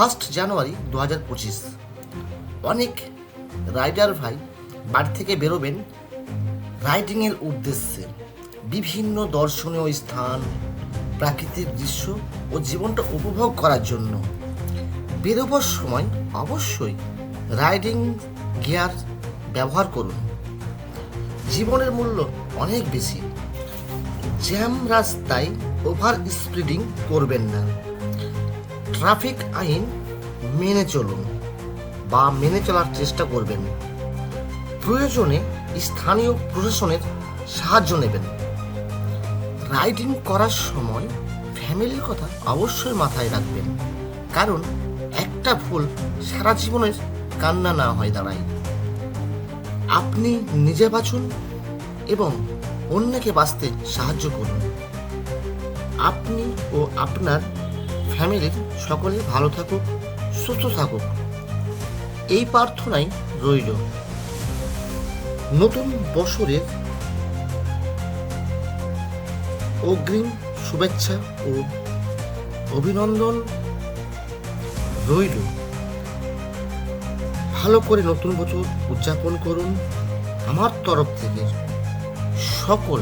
First January দু হাজার পঁচিশ। অনেক রাইডার ভাই বাড়ি থেকে বেরোবেন রাইডিংয়ের উদ্দেশ্যে। বিভিন্ন দর্শনীয় স্থান, প্রাকৃতিক দৃশ্য ও জীবনটা উপভোগ করার জন্য। বেরোবার সময় অবশ্যই রাইডিং গিয়ার ব্যবহার করুন। জীবনের মূল্য অনেক বেশি। জ্যাম রাস্তায় ওভার স্পিডিং করবেন না। ট্রাফিক আইন মেনে চলুন বা মেনে চলার চেষ্টা করবেন। প্রয়োজনে স্থানীয় প্রশাসনের সাহায্য নেবেন। রাইডিং করার সময় ফ্যামিলির কথা অবশ্যই মাথায় রাখবেন, কারণ একটা ভুল সারা জীবনের কান্না না হয় দাঁড়ায়। আপনি নিজে বাঁচুন এবং অন্যকে বাঁচতে সাহায্য করুন। আপনি ও আপনার ফ্যামিলির সকলে ভালো থাকুক, সুস্থ থাকুক। এই প্রার্থনাই রইল। নতুন বছরের অগ্রিম শুভেচ্ছা ও অভিনন্দন রইল। ভালো করে নতুন বছর উদযাপন করুন। আমার তরফ থেকে সকল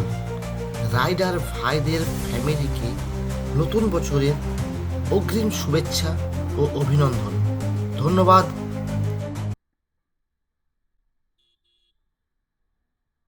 রাইডার ভাইদের ফ্যামিলিকে নতুন বছরের অগ্রিম শুভেচ্ছা ও অভিনন্দন। ধন্যবাদ